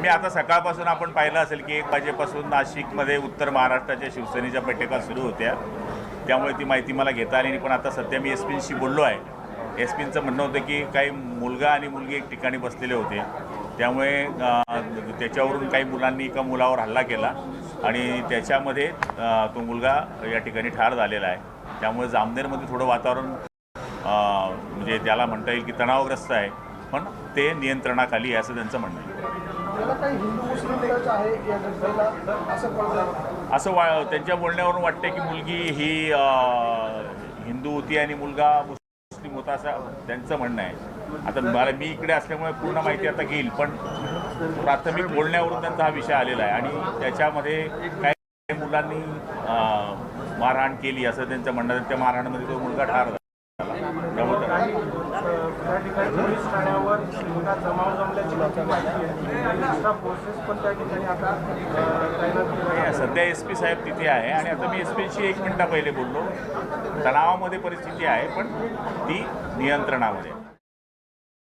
मी आता सकाळपासून आपण पाहिलं असेल की एक वाजेपासून नाशिकमध्ये उत्तर महाराष्ट्राच्या शिवसेनेच्या बैठका सुरू होत्या. त्यामुळे ती माहिती मला घेता आली नाही. पण आता सध्या मी एस पींशी बोललो आहे. एस पींचं म्हणणं होतं की काही मुलगा आणि मुलगी एक ठिकाणी बसलेले होते. त्यामुळे त्याच्यावरून काही मुलांनी एका मुलावर हल्ला केला आणि त्याच्यामध्ये तो मुलगा या ठिकाणी ठार झालेला आहे. त्यामुळे जामनेरमध्ये थोडं वातावरण म्हणजे त्याला म्हणता येईल की तणावग्रस्त आहे. पण ते नियंत्रणाखाली आहे असं त्यांचं म्हणणं आहे. असं वा त्यांच्या बोलण्यावरून वाटते की मुलगी ही हिंदू होती आणि मुलगा मुस्लिम होता असं त्यांचं म्हणणं आहे. आता मला मी इकडे असल्यामुळे पूर्ण माहिती आता घेईल पण प्राथमिक बोलण्यावरून त्यांचा हा विषय आलेला आहे. आणि त्याच्यामध्ये काही मुलांनी मारहाण केली असं त्यांचं म्हणणं त्यांच्या त्या मारहाणमध्ये तो मुलगा ठार झाला. काही त्या ठिकाणी पोलीस ठाण्यावर जमाव जमल्याची एक्स्ट्रा पण त्या ठिकाणी आता तैनात सध्या एस पी साहेब तिथे आहे आणि आता मी एस पीशी एक मिनटा पहिले बोललो तणावामध्ये परिस्थिती आहे पण ती नियंत्रणामध्ये आहे.